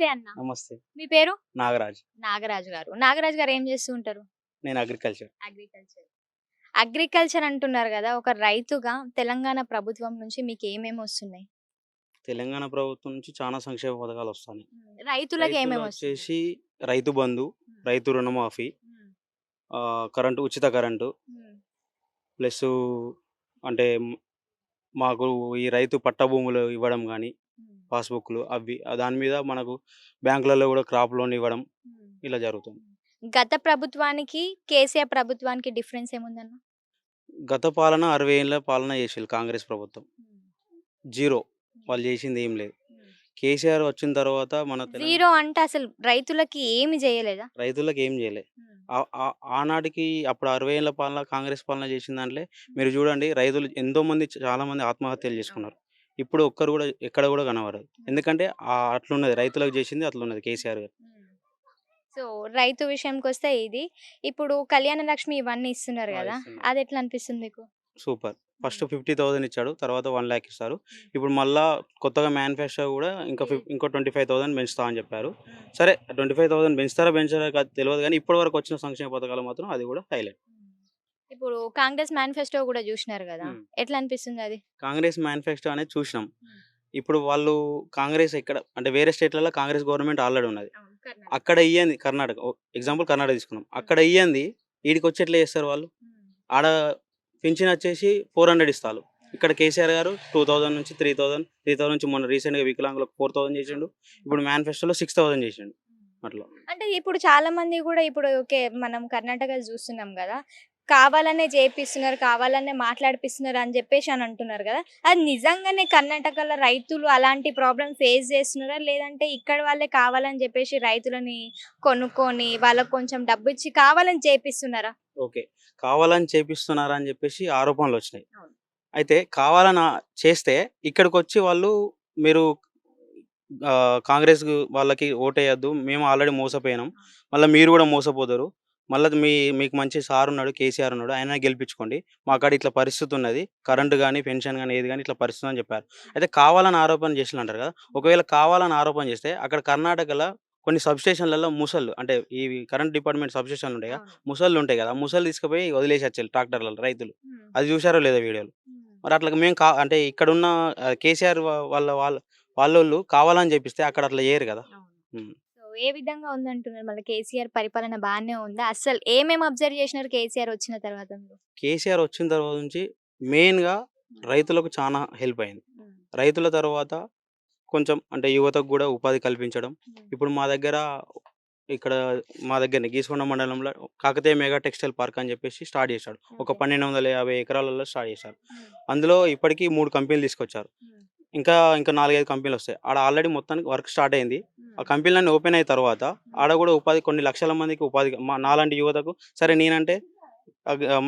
నమస్తే అన్న. నమస్తే. మీ పేరు? నాగరాజ్. నాగరాజు గారు. నాగరాజు గారు ఏం చేస్తూ ఉంటారు? నేను అగ్రికల్చర్. అగ్రికల్చర్. అగ్రికల్చర్ అంటున్నారు కదా ఒక రైతుగా తెలంగాణ ప్రభుత్వం నుంచి మీకు ఏమేమి వస్తున్నాయి? తెలంగాణ ప్రభుత్వం నుంచి చాలా సంక్షేమ పథకాలు వస్తాయి రైతులకు ఏమేమి వచ్చేసి రైతు బంధు రైతు రుణమాఫీ కరెంటు ఉచిత కరెంటు. ప్లస్ అంటే మాకు ఈ రైతు పట్ట భూములు ఇవ్వడం కానీ పాస్బుక్లు అవి దాని మీద మనకు బ్యాంకులలో కూడా క్రాప్ లోన్ ఇవ్వడం ఇలా జరుగుతుంది. గత ప్రభుత్వానికి కేసీఆర్ ప్రభుత్వానికి డిఫరెన్స్ ఏముందన్న? గత పాలన అరవై ఏళ్ళ పాలన చేసేది కాంగ్రెస్ ప్రభుత్వం. జీరో. వాళ్ళు చేసింది ఏం లేదు. కేసీఆర్ వచ్చిన తర్వాత మన జీరో అంటే అసలు రైతులకి ఏమి చేయలేదా? రైతులకు ఏం చేయలే. ఆ- ఆ- ఆనాటికి అప్పుడు అరవై ఏళ్ళ పాలన కాంగ్రెస్ పాలన చేసిన దాంట్లో మీరు చూడండి రైతులు ఎంతో మంది చాలా మంది ఆత్మహత్యలు చేసుకున్నారు. ఇప్పుడు ఒక్కరు కూడా ఎక్కడ కూడా కనబడదు ఎందుకంటే అట్లున్నది రైతులకు చేసింది అట్లున్నది కేసీఆర్ గారు. సో రైతు విషయంకి వస్తే ఇది. ఇప్పుడు కళ్యాణ లక్ష్మి ఇవన్నీ ఇస్తున్నారు కదా. అది ఎట్లా అనిపిస్తుంది మీకు? సూపర్. ఫస్ట్ ఫిఫ్టీ థౌసండ్ ఇచ్చాడు తర్వాత వన్ ల్యాక్ ఇస్తారు. ఇప్పుడు మళ్ళా కొత్తగా మేనిఫెస్టో కూడా ఇంకా ఇంకో ట్వంటీ ఫైవ్ థౌసండ్ పెంచుతా అని చెప్పారు. సరే ట్వంటీ ఫైవ్ థౌసండ్ పెంచుతారా పెంచారా తెలియదు కానీ ఇప్పటి వరకు వచ్చిన సంక్షేమ పథకాలు మాత్రం అది కూడా హైలైట్. ఇప్పుడు కాంగ్రెస్ మేనిఫెస్టో కూడా చూసినారు కదా. ఎట్లా అనిపిస్తుంది అది? కాంగ్రెస్ మేనిఫెస్టో అనేది చూసినాం. ఇప్పుడు వాళ్ళు కాంగ్రెస్ ఇక్కడ అంటే వేరే స్టేట్లలో కాంగ్రెస్ గవర్నమెంట్ ఆల్రెడీ ఉన్నది. అక్కడ ఇయ్యంది కర్ణాటక ఎగ్జాంపుల్ కర్ణాటక తీసుకున్నాం అక్కడ ఇయ్యంది వీడికి వచ్చి ఎట్లా చేస్తారు వాళ్ళు? ఆడ పింఛన్ వచ్చేసి ఫోర్ హండ్రెడ్ ఇస్తారు. ఇక్కడ కేసీఆర్ గారు టూ థౌసండ్ నుంచి త్రీ థౌసండ్ త్రీ థౌసండ్ నుంచి మొన్న రీసెంట్గా వికలాంగులకు ఫోర్ థౌసండ్ చేసిండు. ఇప్పుడు మేనిఫెస్టోలో సిక్స్ థౌసండ్ చేసిండు అట్లా. అంటే ఇప్పుడు చాలా మంది కూడా ఇప్పుడు ఓకే మనం కర్ణాటక చూస్తున్నాం కదా! కావాలనే చేపిస్తున్నారు కావాలనే మాట్లాడిపిస్తున్నారు అని చెప్పేసి అని అంటున్నారు కదా. అది నిజంగానే కర్ణాటకలో రైతులు అలాంటి ప్రాబ్లం ఫేస్ చేస్తున్నారా? లేదంటే ఇక్కడ వాళ్ళే కావాలని చెప్పేసి రైతులని కొనుక్కొని వాళ్ళకు కొంచెం డబ్బు ఇచ్చి కావాలని చేపిస్తున్నారా? ఓకే. కావాలని చేపిస్తున్నారా అని చెప్పేసి ఆరోపణలు వచ్చినాయి. అయితే కావాలని చేస్తే ఇక్కడికి వచ్చి వాళ్ళు మీరు కాంగ్రెస్ వాళ్ళకి ఓటేయద్దు మేము ఆల్రెడీ మోసపోయినాం. మళ్ళీ మీరు కూడా మోసపోతారు. మళ్ళీ మీ మీకు మంచి సార్ ఉన్నాడు కేసీఆర్ ఉన్నాడు ఆయన గెలిపించుకోండి. మా కాడ ఇట్లా పరిస్థితి ఉన్నది. కరెంట్ కానీ పెన్షన్ కానీ ఏది కానీ ఇట్లా పరిస్థితి అని చెప్పారు. అయితే కావాలని ఆరోపణ చేసిన అంటారు కదా. ఒకవేళ కావాలని ఆరోపణ చేస్తే అక్కడ కర్ణాటకలో కొన్ని సబ్స్టేషన్లలో ముసళ్ళు అంటే ఈ కరెంట్ డిపార్ట్మెంట్ సబ్స్టేషన్లు ఉంటాయి కదా ముసళ్ళు ఉంటాయి కదా ముసళ్ళు తీసుకుపోయి వదిలేసి వచ్చారు ట్రాక్టర్లలో రైతులు. అది చూసారో లేదో వీడియోలు. మరి అట్లా మేము కా అంటే ఇక్కడ ఉన్న ఆ, కేసీఆర్ వాళ్ళ వాళ్ళ వాళ్ళోళ్ళు కావాలని చెప్పిస్తే అక్కడ అట్లా చేయరు కదా. ఏ విధంగా ఉందంటున్నారు? మళ్ళీ కేసీఆర్ పరిపాలన బాగానే ఉందా? అసలు ఏమేమి అబ్జర్వ్ చేసినారు కేసీఆర్ వచ్చిన తర్వాత మీరు? కేసీఆర్ వచ్చిన తర్వాత నుంచి మెయిన్గా రైతులకు చాలా హెల్ప్ అయింది. రైతుల తర్వాత కొంచెం అంటే యువతకు కూడా ఉపాధి కల్పించడం. ఇప్పుడు మా దగ్గర ఇక్కడ మా దగ్గర గీసుకొండ మండలంలో కాకతీయ మెగా టెక్స్టైల్ పార్క్ అని చెప్పేసి స్టార్ట్ చేశాడు. ఒక పన్నెండు వందల యాభై ఎకరాలలో స్టార్ట్ చేశారు. అందులో ఇప్పటికీ మూడు కంపెనీలు తీసుకొచ్చారు. ఇంకా ఇంకా నాలుగైదు కంపెనీలు వస్తాయి. ఆడ ఆల్రెడీ మొత్తానికి వర్క్ స్టార్ట్ అయింది. ఆ కంపెనీలన్నీ ఓపెన్ అయిన తర్వాత ఆడ కూడా ఉపాధి కొన్ని లక్షల మందికి ఉపాధి మా నాలాంటి యువతకు సరే నేనంటే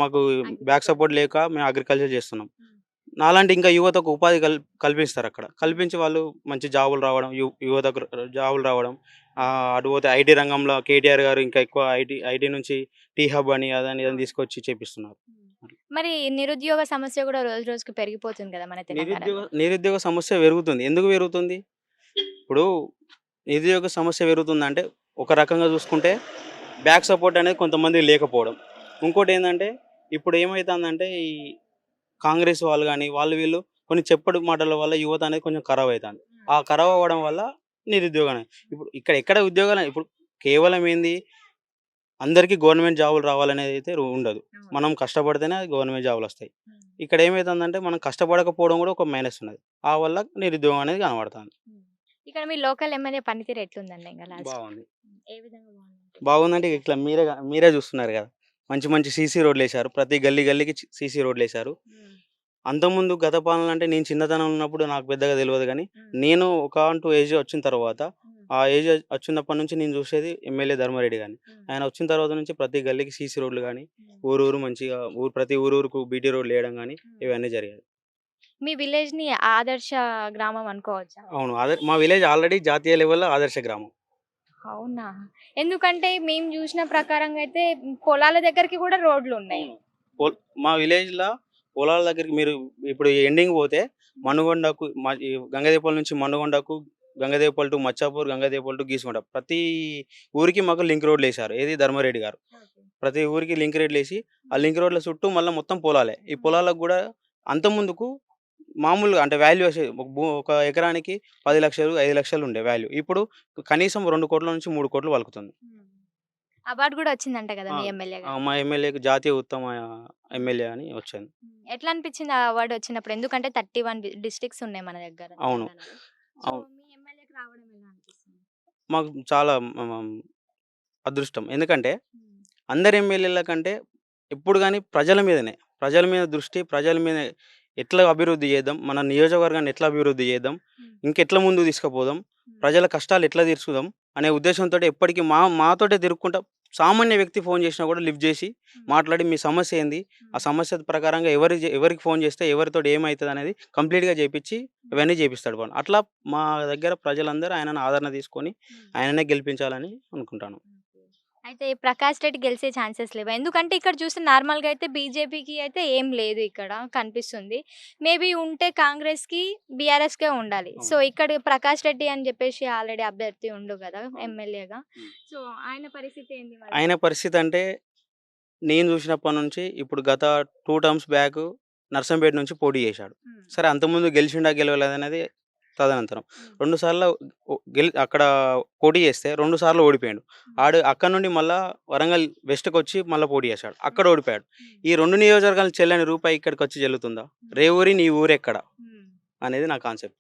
మాకు బ్యాక్ సపోర్ట్ లేక మేము అగ్రికల్చర్ చేస్తున్నాం. నాలాంటి ఇంకా యువతకు ఉపాధి కల్ కల్పిస్తారు అక్కడ. కల్పించి వాళ్ళు మంచి జాబులు రావడం యువతకు జాబులు రావడం ఆ, అటు పోతే ఐటీ రంగంలో కేటీఆర్ గారు ఇంకా ఎక్కువ ఐటీ ఐటీ నుంచి టీ హబ్ అని అదని ఇదని తీసుకొచ్చి చేపిస్తున్నారు. మరి నిరుద్యోగ సమస్య కూడా రోజు రోజుకు పెరిగిపోతుంది కదా మన నిరుద్యోగ నిరుద్యోగ సమస్య పెరుగుతుంది. ఎందుకు పెరుగుతుంది? ఇప్పుడు నిరుద్యోగ సమస్య పెరుగుతుంది అంటే ఒక రకంగా చూసుకుంటే బ్యాక్ సపోర్ట్ అనేది కొంతమంది లేకపోవడం. ఇంకోటి ఏంటంటే ఇప్పుడు ఏమవుతుందంటే ఈ కాంగ్రెస్ వాళ్ళు కానీ వాళ్ళు వీళ్ళు కొన్ని చెప్పడు మాటల వల్ల యువత అనేది కొంచెం ఖరాబ్ అవుతుంది. ఆ ఖరాబ్ అవ్వడం వల్ల నిరుద్యోగం అనేది. ఇప్పుడు ఇక్కడ ఎక్కడ ఉద్యోగాలు ఇప్పుడు కేవలం ఏంది? అందరికీ గవర్నమెంట్ జాబులు రావాలనేది అయితే ఉండదు. మనం కష్టపడితేనే గవర్నమెంట్ జాబులు వస్తాయి. ఇక్కడ ఏమవుతుందంటే మనం కష్టపడకపోవడం కూడా ఒక మైనస్ ఉన్నది. ఆ వల్ల నిరుద్యోగం అనేది కనబడుతుంది. ఇక్కడ మీ లోకల్ ఎమ్మెల్యే పనితీరు ఎట్లుందండి బాగుంది. బాగుందంటే ఇట్లా మీరే మీరే చూస్తున్నారు కదా. మంచి మంచి సీసీ రోడ్లు వేశారు ప్రతి గల్లీ గల్లీకి సీసీ రోడ్లు వేశారు అంతకుముందు గత పాలన అంటే నేను చిన్నతనం ఉన్నప్పుడు నాకు పెద్దగా తెలియదు కానీ నేను ఒక అంటూ ఏజ్ వచ్చిన తర్వాత ఆ ఏజ్ వచ్చినప్పటి నుంచి నేను చూసేది ఎమ్మెల్యే ధర్మారెడ్డి గాని ఆయన వచ్చిన తర్వాత నుంచి ప్రతి గల్లీకి సీసీ రోడ్లు కానీ ఊరు ఊరు మంచిగా ఊరు ప్రతి ఊరు ఊరుకు బీటీ రోడ్లు వేయడం కానీ ఇవన్నీ జరిగాయి. మీ విలేజ్ని ఆదర్శ గ్రామం అనుకోవచ్చా? అవును. మా విలేజ్ ఆల్రెడీ జాతీయ లెవెల్లో ఆదర్శ గ్రామం. అవునా? ఎందుకంటే మేము చూసిన ప్రకారంగా అయితే పొలాల దగ్గరికి కూడా రోడ్లు ఉన్నాయి మా విలేజ్లో పొలాల దగ్గరికి మీరు ఇప్పుడు ఎండింగ్ పోతే మనుగొండకు గంగదీపాల నుంచి మనుగొండకు గంగదేవపల్లి టు మచ్చాపూర్ గంగదేవపల్లి టు గీసుకుంట. ప్రతి ఊరికి మాకు లింక్ రోడ్లు వేశారు ఏది ధర్మారెడ్డి గారు. ప్రతి ఊరికి లింక్ రోడ్లు వేసి ఆ లింక్ రోడ్ల చుట్టూ మళ్ళీ మొత్తం పొలాలే. ఈ పొలాలకు కూడా అంత ముందుకు మామూలుగా అంటే వాల్యూ ఒక ఎకరానికి పది లక్షలు ఐదు లక్షలు ఉండే వాల్యూ. ఇప్పుడు కనీసం రెండు కోట్ల నుంచి మూడు కోట్లు వలుకుతుంది అవార్డు కూడా వచ్చిందంట కదా మీ ఎమ్మెల్యే ఆ, మా ఎమ్మెల్యేకి జాతీయ ఉత్తమ ఎమ్మెల్యే అని వచ్చింది. ఎట్లా అనిపించింది ఆ అవార్డు వచ్చినప్పుడు? ఎందుకంటే థర్టీ వన్ డిస్ట్రిక్ట్స్ ఉన్నాయి మన దగ్గర అవును. తెలంగాణలో. సో అవును. మీ ఎమ్మెల్యేకి రావడం ఎలా అనిపిస్తుంది? మాకు చాలా మ- అదృష్టం. ఎందుకంటే అందరి ఎమ్మెల్యేల కంటే ఎప్పుడు కానీ ప్రజల మీదనే ప్రజల మీద దృష్టి ప్రజల మీద ఎట్లా అభివృద్ధి చేద్దాం మన నియోజకవర్గాన్ని ఎట్లా అభివృద్ధి చేద్దాం ఇంకెట్లా ముందుకు తీసుకుపోదాం ప్రజల కష్టాలు ఎట్లా తీర్చుదాం అనే ఉద్దేశంతో ఎప్పటికీ మా మాతోటే తిరుక్కుంటా సామాన్య వ్యక్తి ఫోన్ చేసినా కూడా లిఫ్ట్ చేసి మాట్లాడి మీ సమస్య ఏంది? ఆ సమస్య ప్రకారంగా ఎవరి ఎవరికి ఫోన్ చేస్తే ఎవరితో ఏమవుతుంది అనేది కంప్లీట్గా చేపించి ఇవన్నీ చేపిస్తాడు అట్లా మా దగ్గర ప్రజలందరూ ఆయనను ఆదరణ తీసుకొని ఆయననే గెలిపించాలని అనుకుంటాను. అయితే ప్రకాష్ రెడ్డి గెలిచే ఛాన్సెస్ లేవు ఎందుకంటే ఇక్కడ చూస్తే నార్మల్గా అయితే బీజేపీకి అయితే ఏం లేదు ఇక్కడ కనిపిస్తుంది మేబీ ఉంటే కాంగ్రెస్కి బీఆర్ఎస్కే ఉండాలి సో. ఇక్కడ ప్రకాష్ రెడ్డి అని చెప్పేసి ఆల్రెడీ అభ్యర్థి ఉండు కదా ఎమ్మెల్యేగా. సో ఆయన పరిస్థితి ఏంది? ఆయన పరిస్థితి అంటే నేను చూసినప్పటి నుంచి ఇప్పుడు గత టూ టర్మ్స్ బ్యాక్ నర్సంపేట నుంచి పోటీ చేశాడు. సరే అంతకుముందు గెలిచిండా గెలవలేదు అనేది తదనంతరం. రెండు సార్లు గెలి అక్కడ పోటీ చేస్తే రెండు సార్లు ఓడిపోయాడు. ఆడు అక్కడ నుండి మళ్ళా వరంగల్ వెస్ట్కి వచ్చి మళ్ళీ పోటీ చేశాడు. అక్కడ ఓడిపోయాడు. ఈ రెండు నియోజకవర్గాలు చెల్లని రూపాయి ఇక్కడికి వచ్చి చెల్లుతుందా రే ఊరి నీ ఊరెక్కడ. అనేది నా కాన్సెప్ట్.